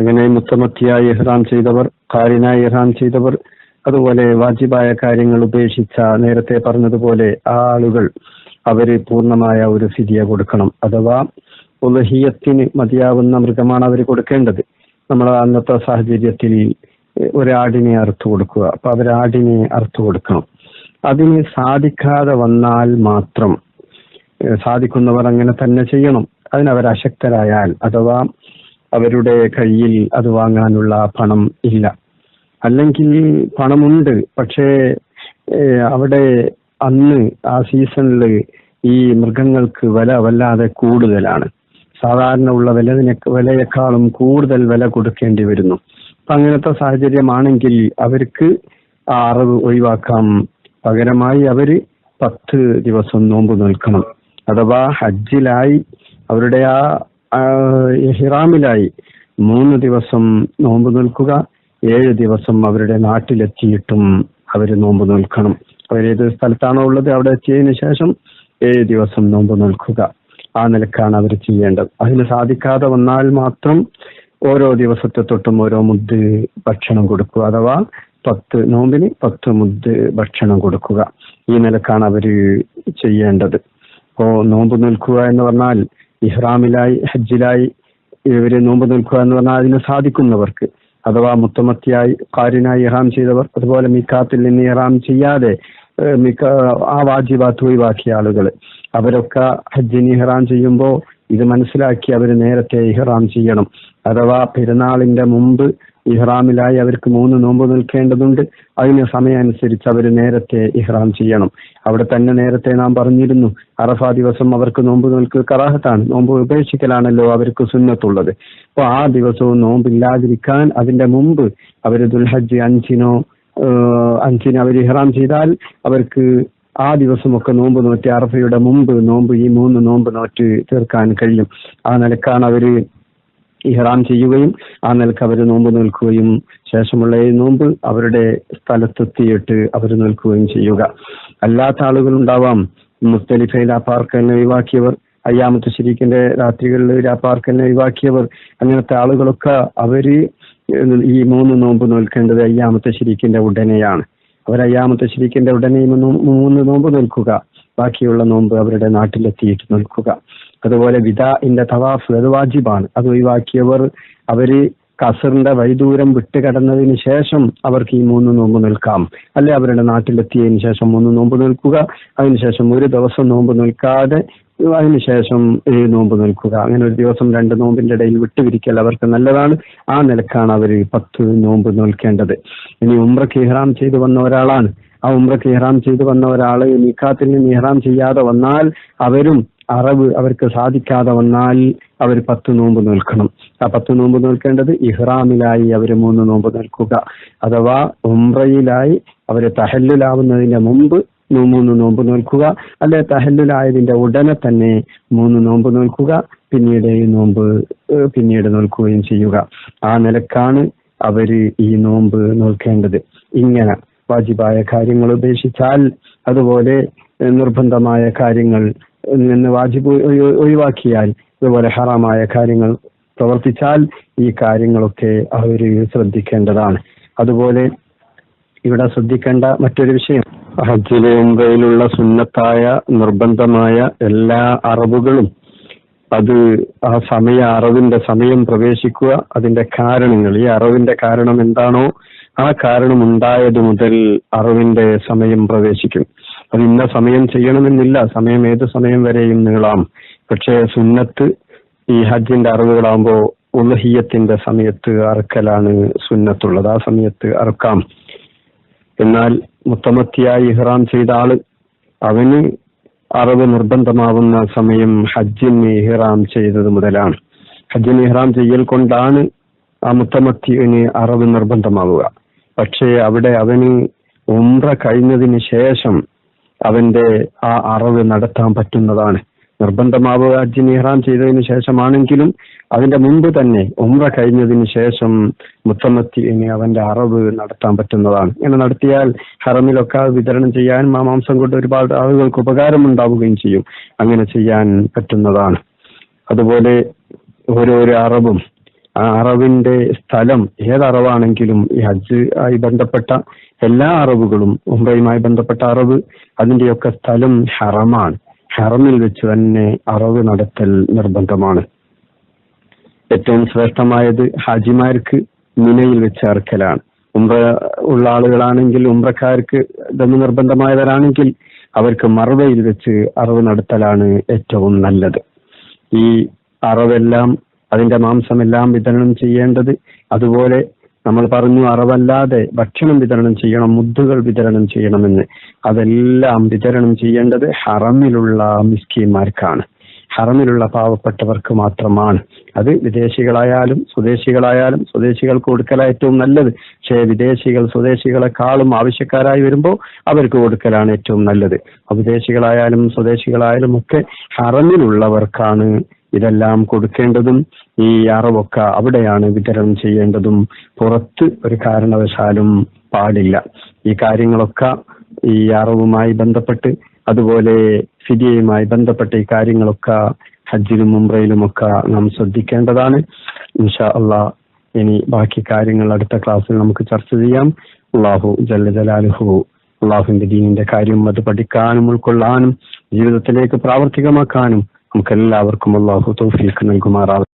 അങ്ങനെ മുത്തമത്തിയായി ഇഹ്റാം ചെയ്തവർ കാരിനായി ഇഹ്റാം ചെയ്തവർ അതുപോലെ വാജിബായ കാര്യങ്ങൾ ഉപേക്ഷിച്ച നേരത്തെ പറഞ്ഞതുപോലെ ആ ആളുകൾ അവർ പൂർണമായ ഒരു ഫിദിയ കൊടുക്കണം. അഥവാ ഉലഹിയത്തിന് മതിയാവുന്ന മൃഗമാണ് അവർ കൊടുക്കേണ്ടത്. നമ്മൾ അന്നത്തെ സാഹചര്യത്തിൽ ഒരാടിനെ അറുത്തു കൊടുക്കുക. അപ്പൊ അവരാടിനെ അറുത്തു കൊടുക്കണം. അതിന് സാധിക്കാതെ വന്നാൽ മാത്രം സാധിക്കുന്നവർ അങ്ങനെ തന്നെ ചെയ്യണം. അതിനവർ അശക്തരായാൽ അഥവാ അവരുടെ കയ്യിൽ അത് വാങ്ങാനുള്ള പണം ഇല്ല. അല്ലെങ്കിൽ പണമുണ്ട് പക്ഷേ അവിടെ അന്ന് ആ സീസണിൽ ഈ മൃഗങ്ങൾക്ക് വില വല്ലാതെ കൂടുതലാണ്. സാധാരണ ഉള്ള വില വിലയേക്കാളും കൂടുതൽ വില കൊടുക്കേണ്ടി വരുന്നു. അപ്പൊ അങ്ങനത്തെ സാഹചര്യമാണെങ്കിൽ അവർക്ക് ആ അറിവ് ഒഴിവാക്കാം. പകരമായി അവർ പത്ത് ദിവസം നോമ്പ് നിൽക്കണം. അഥവാ ഹജ്ജിലായി അവരുടെ ആ ആ, ഇഹ്റാമിലായി മൂന്ന് ദിവസം നോമ്പ് നിൽക്കുക ഏഴ് ദിവസം അവരുടെ നാട്ടിലെത്തിയിട്ടും അവർ നോമ്പ് നിൽക്കണം. അവരേത് സ്ഥലത്താണോ ഉള്ളത് അവിടെ എത്തിയതിന് ശേഷം ഏഴ് ദിവസം നോമ്പ് നിൽക്കുക. ആ നിലക്കാണ് അവർ ചെയ്യേണ്ടത്. അതിന് സാധിക്കാതെ വന്നാൽ മാത്രം ഓരോ ദിവസത്തെ തൊട്ടും ഓരോ മുദ്ദ് ഭക്ഷണം കൊടുക്കുക. അഥവാ പത്ത് നോമ്പിന് പത്ത് മുദ്ദ് ഭക്ഷണം കൊടുക്കുക. ഈ നിലക്കാണ് അവർ ചെയ്യേണ്ടത്. അപ്പോ നോമ്പ് നിൽക്കുക എന്ന് പറഞ്ഞാൽ ഇഹ്റാമിലായി ഹജ്ജിലായി ഇവർ നോമ്പ് നിൽക്കുക എന്ന് പറഞ്ഞാൽ അതിന് സാധിക്കുന്നവർക്ക് അഥവാ മുത്തമത്തിയായി കാരിനായി ഇഹ്റാം ചെയ്തവർ അതുപോലെ മിക്കാത്തിൽ നിന്ന് ഇഹ്റാം ചെയ്യാതെ മിക്ക ആ വാജിബാത്ത് ഒഴിവാക്കിയ ആളുകൾ. അവരൊക്കെ ഹജ്ജിന് ഇഹ്റാം ചെയ്യുമ്പോൾ ഇത് മനസ്സിലാക്കി അവർ നേരത്തെ ഇഹ്റാം ചെയ്യണം. അഥവാ പെരുന്നാളിന്റെ മുമ്പ് ഇഹ്റാമിലായി അവർക്ക് മൂന്ന് നോമ്പ് നിൽക്കേണ്ടതുണ്ട്. അതിന് സമയമനുസരിച്ച് അവർ നേരത്തെ ഇഹ്റാം ചെയ്യണം. അവിടെ തന്നെ നേരത്തെ നാം പറഞ്ഞിരുന്നു അറഫ ദിവസം അവർക്ക് നോമ്പ് നിൽക്കുക കറാഹത്താണ്. നോമ്പ് ഉപേക്ഷിക്കലാണല്ലോ അവർക്ക് സുന്നത്തുള്ളത്. അപ്പൊ ആ ദിവസവും നോമ്പില്ലാതിരിക്കാൻ അതിന്റെ മുമ്പ് അവർ ദുൽഹജ്ജി അഞ്ചിനോ അഞ്ചിന് അവർ ഇഹ്റാം ചെയ്താൽ അവർക്ക് ആ ദിവസമൊക്കെ നോമ്പ് നോറ്റി അറഫയുടെ മുമ്പ് നോമ്പ് ഈ മൂന്ന് നോമ്പ് നോറ്റ് തീർക്കാൻ കഴിയും. ആ നിലക്കാണ് അവർ ഇഹ്റാം ചെയ്യുകയും ആ നിലയ്ക്ക് അവർ നോമ്പ് നിൽക്കുകയും ശേഷമുള്ള ഈ നോമ്പ് അവരുടെ സ്ഥലത്തെത്തിയിട്ട് അവർ നിൽക്കുകയും ചെയ്യുക. അല്ലാത്ത ആളുകൾ ഉണ്ടാവാം മുസ്തലിഫയിൽ ആ പാർക്കലിനെ ഒഴിവാക്കിയവർ അയ്യാമത്ത് ശരിക്കിന്റെ രാത്രികളിൽ ആ പാർക്കലിനെ ഒഴിവാക്കിയവർ അങ്ങനത്തെ ആളുകളൊക്കെ അവർ ഈ മൂന്ന് നോമ്പ് നോൽക്കേണ്ടത് അയ്യാമത്തെ ശരിക്കിന്റെ ഉടനെയാണ്. അവർ അയ്യാമത്തെ ശരീക്കിന്റെ ഉടനെ മൂന്ന് മൂന്ന് നോമ്പ് നിൽക്കുക. ബാക്കിയുള്ള നോമ്പ് അവരുടെ നാട്ടിലെത്തിയിട്ട് നിൽക്കുക. അതുപോലെ വിദാഇന്റെ തവാഫ് അത് വാജിബാണ്. അത് ഒഴിവാക്കിയവർ അവർ കസറിന്റെ വൈദൂരം വിട്ടുകടന്നതിന് ശേഷം അവർക്ക് ഈ മൂന്ന് നോമ്പ് നിൽക്കാം. അല്ലെ? അവരുടെ നാട്ടിലെത്തിയതിനു ശേഷം മൂന്ന് നോമ്പ് നിൽക്കുക അതിനുശേഷം ഒരു ദിവസം നോമ്പ് നിൽക്കാതെ അതിനുശേഷം നോമ്പ് നിൽക്കുക. അങ്ങനെ ഒരു ദിവസം രണ്ട് നോമ്പിന്റെ ഇടയിൽ വിട്ടുപിരിക്കൽ അവർക്ക് നല്ലതാണ്. ആ നിലക്കാണ് അവർ പത്ത് നോമ്പ് നിൽക്കേണ്ടത്. ഇനി ഉമ്രക്ക് ഇഹ്റാം ചെയ്തു വന്ന ഒരാളാണ്. ആ ഉമ്രക്ക് ഇഹ്റാം ചെയ്തു വന്ന ഒരാൾ നിക്കാത്തിൽ ഇഹ്റാം ചെയ്യാതെ വന്നാൽ അവരും അറവ് അവർക്ക് സാധിക്കാതെ വന്നാൽ അവർ പത്ത് നോമ്പ് നിൽക്കണം. ആ പത്ത് നോമ്പ് നിൽക്കേണ്ടത് ഇഹ്റാമിലായി അവർ മൂന്ന് നോമ്പ് നിൽക്കുക. അഥവാ ഉംറയിലായി അവർ തഹല്ലുലാവുന്നതിന് മുമ്പ് മൂന്ന് നോമ്പ് നിൽക്കുക. അല്ലെ തഹല്ലുലായതിന്റെ ഉടനെ തന്നെ മൂന്ന് നോമ്പ് നിൽക്കുക. പിന്നീട് ഈ നോമ്പ് പിന്നീട് നിൽക്കുകയും ചെയ്യുക. ആ നിലക്കാണ് അവർ ഈ നോമ്പ് നിൽക്കേണ്ടത്. ഇങ്ങനെ വാജിബായ കാര്യങ്ങൾ ഉപേക്ഷിച്ചാൽ അതുപോലെ നിർബന്ധമായ കാര്യങ്ങൾ നിന്ന് വാജിബ് ഒഴി- ഒഴിവാക്കിയാൽ ഇതുപോലെ ഹറാമായ കാര്യങ്ങൾ പ്രവർത്തിച്ചാൽ ഈ കാര്യങ്ങളൊക്കെ അവർ ശ്രദ്ധിക്കേണ്ടതാണ്. അതുപോലെ ഇവിടെ ശ്രദ്ധിക്കേണ്ട മറ്റൊരു വിഷയം. ഹജ്ജിലെ ഉംറയിലുള്ള സുന്നത്തായ നിർബന്ധമായ എല്ലാ അറബുകളും അത് ആ സമയ അറിവിന്റെ സമയം പ്രവേശിക്കുക അതിന്റെ കാരണങ്ങൾ. ഈ അറിവിന്റെ കാരണം എന്താണോ ആ കാരണം ഉണ്ടായത് മുതൽ അറിവിന്റെ സമയം പ്രവേശിക്കും. അത് ഇന്ന സമയം ചെയ്യണമെന്നില്ല. സമയം ഏത് സമയം വരെയും നീളാം. പക്ഷേ സുന്നത്ത് ഈ ഹജ്ജിന്റെ അറിവുകളാകുമ്പോൾ ഉലഹിയത്തിന്റെ സമയത്ത് അറക്കലാണ് സുന്നത്തുള്ളത്. ആ സമയത്ത് അറക്കാം. എന്നാൽ മുത്തമത്തിയായി ഇഹ്റാം ചെയ്ത ആൾ അവന് അറിവ് നിർബന്ധമാവുന്ന സമയം ഹജ്ജിന് ഇഹ്റാം ചെയ്തത് മുതലാണ്. ഹജ്ജിന് ഇഹ്റാം ചെയ്യൽ കൊണ്ടാണ് ആ മുത്തമത്തിന് അറിവ് നിർബന്ധമാവുക. പക്ഷേ അവിടെ അവന് ഉംറ കഴിഞ്ഞതിന് ശേഷം അവന്റെ ആ അറിവ് നടത്താൻ പറ്റുന്നതാണ്. നിർബന്ധമാവുക അജിൻ ഇഹ്റാം ചെയ്തതിന് ശേഷമാണെങ്കിലും അതിന്റെ മുമ്പ് തന്നെ ഉമ്ര കഴിഞ്ഞതിന് ശേഷം മുത്തമത്തിന് അവന്റെ അറിവ് നടത്താൻ പറ്റുന്നതാണ്. ഇങ്ങനെ നടത്തിയാൽ ഹറമിലൊക്കെ വിതരണം ചെയ്യാൻ മാംസം കൊണ്ട് ഒരുപാട് ആളുകൾക്ക് ഉപകാരം ഉണ്ടാവുകയും ചെയ്യും. അങ്ങനെ ചെയ്യാൻ പറ്റുന്നതാണ്. അതുപോലെ ഓരോരോ അറബും ആ അറവിന്റെ സ്ഥലം ഏത് അറവാണെങ്കിലും ഈ ഹജ്ജ് ആയി ബന്ധപ്പെട്ട എല്ലാ അറവുകളും ഉംറയുമായി ബന്ധപ്പെട്ട അറവ് അതിന്റെയൊക്കെ സ്ഥലം ഹറമാണ്. ഹറമിൽ വെച്ച് തന്നെ അറവ് നടത്തൽ നിർബന്ധമാണ്. ഏറ്റവും ശ്രേഷ്ഠമായത് ഹാജിമാർക്ക് മിനയിൽ വെച്ച് അറക്കലാണ്. ഉംറ ഉള്ള ആളുകളാണെങ്കിൽ ഉംറക്കാർക്ക് ഇതൊന്ന് നിർബന്ധമായവരാണെങ്കിൽ അവർക്ക് മറവയിൽ വെച്ച് അറവ് നടത്തലാണ് ഏറ്റവും നല്ലത്. ഈ അറവെല്ലാം അതിന്റെ മാംസമെല്ലാം വിതരണം ചെയ്യേണ്ടത്. അതുപോലെ നമ്മൾ പറഞ്ഞു അറവല്ലാതെ ഭക്ഷണം വിതരണം ചെയ്യണം മുദ്ദുകൾ വിതരണം ചെയ്യണമെന്ന്. അതെല്ലാം വിതരണം ചെയ്യേണ്ടത് ഹറമിലുള്ള മിസ്കിന്മാർക്കാണ് ഹറമിലുള്ള പാവപ്പെട്ടവർക്ക് മാത്രമാണ്. അത് വിദേശികളായാലും സ്വദേശികളായാലും സ്വദേശികൾക്ക് കൊടുക്കല ഏറ്റവും നല്ലത്. പക്ഷേ വിദേശികൾ സ്വദേശികളെക്കാളും ആവശ്യക്കാരായി വരുമ്പോൾ അവർക്ക് കൊടുക്കലാണ് ഏറ്റവും നല്ലത്. വിദേശികളായാലും സ്വദേശികളായാലും ഒക്കെ ഹറമിലുള്ളവർക്കാണ് ഇതെല്ലാം കൊടുക്കേണ്ടതും ഈ അറിവൊക്കെ അവിടെയാണ് വിതരണം ചെയ്യേണ്ടതും. പുറത്ത് ഒരു കാരണവശാലും പാടില്ല. ഈ കാര്യങ്ങളൊക്കെ ഈ അറവുമായി ബന്ധപ്പെട്ട് അതുപോലെ ഫിദിയയുമായി ബന്ധപ്പെട്ട ഈ കാര്യങ്ങളൊക്കെ ഹജ്ജിലും മുംബ്രയിലുമൊക്കെ നാം ശ്രദ്ധിക്കേണ്ടതാണ്. ഇൻഷാ അള്ളാ ഇനി ബാക്കി കാര്യങ്ങൾ അടുത്ത ക്ലാസ്സിൽ നമുക്ക് ചർച്ച ചെയ്യാം. അള്ളാഹു ജല്ല ജലാലുഹു അള്ളാഹുവിന്റെ ദീനിന്റെ കാര്യം അത് പഠിക്കാനും ഉൾക്കൊള്ളാനും ജീവിതത്തിലേക്ക് പ്രാവർത്തികമാക്കാനും നമുക്ക് എല്ലാവർക്കും അള്ളാഹു തൗഫീഖ് നൽകുമാറാവട്ടെ